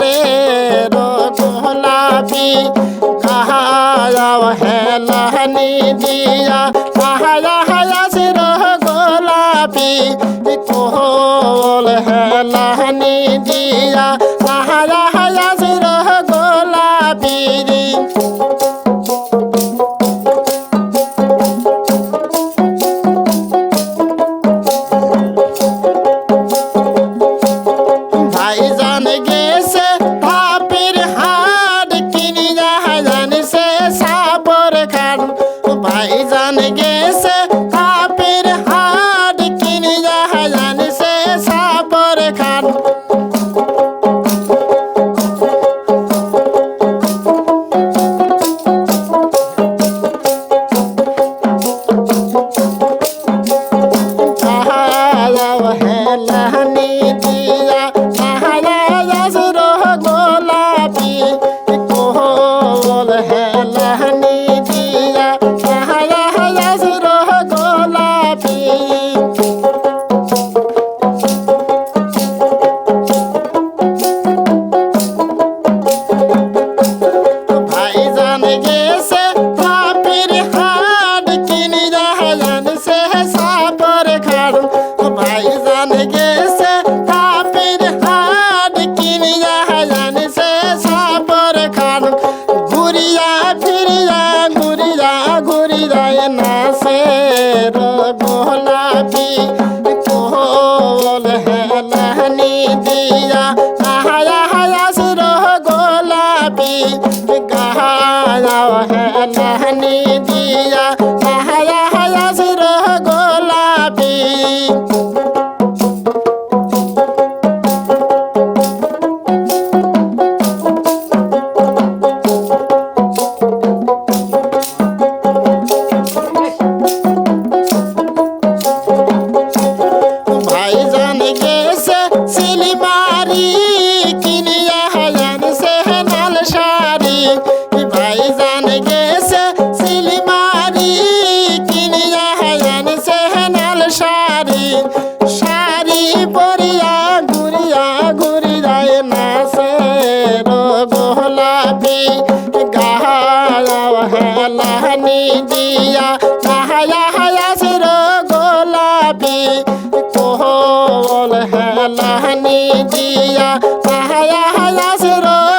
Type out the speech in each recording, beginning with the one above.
রে রঘুলাপি কাহায়া হেলানি দিয়া কাহায়া হায়াসি রঘুলাপি কোহল হেলানি দিয়া Lahani Jiya, Sahaya Hasiro.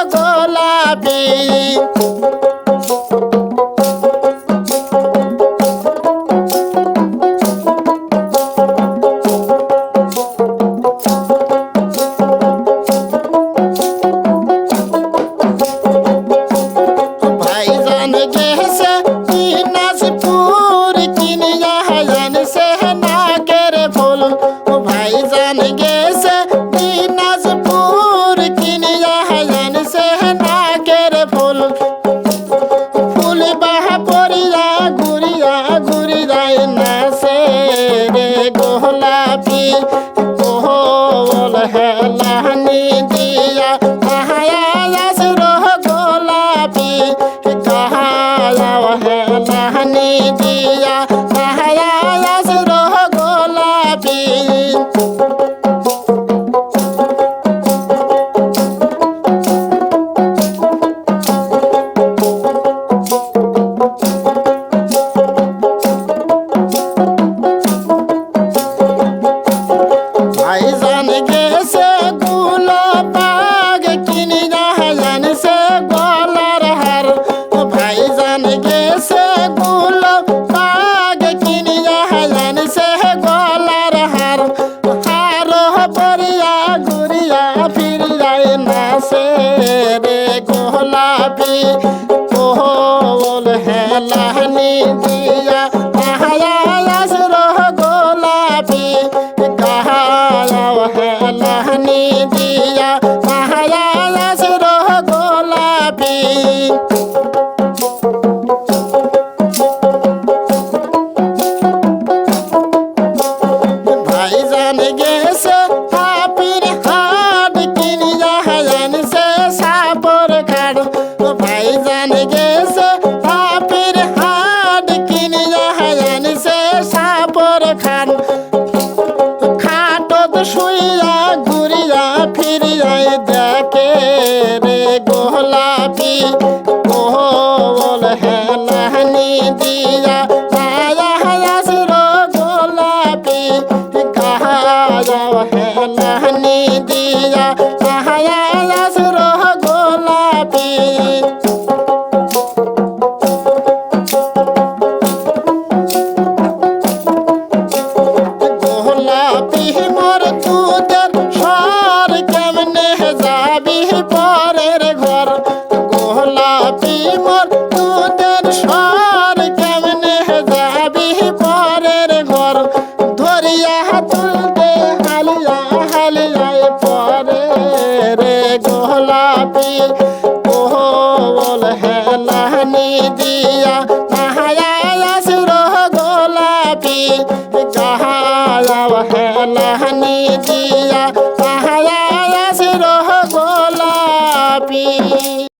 ভাইজান গেছে সাপের হাট কিনিয়া আনছে সাপর খান খাটত শুইয়া ঘুরিয়া ফিরিয়াই দেখে রে গোলাপি কোহল হেলানি দিয়া হেলানি দিয়া সাহায়া মোর তুদের সর কেমনে যাবি পরের ঘর? গোলাপি মোর তুদের সর কেমনে যাবি ধরিয়া গোলাপি জি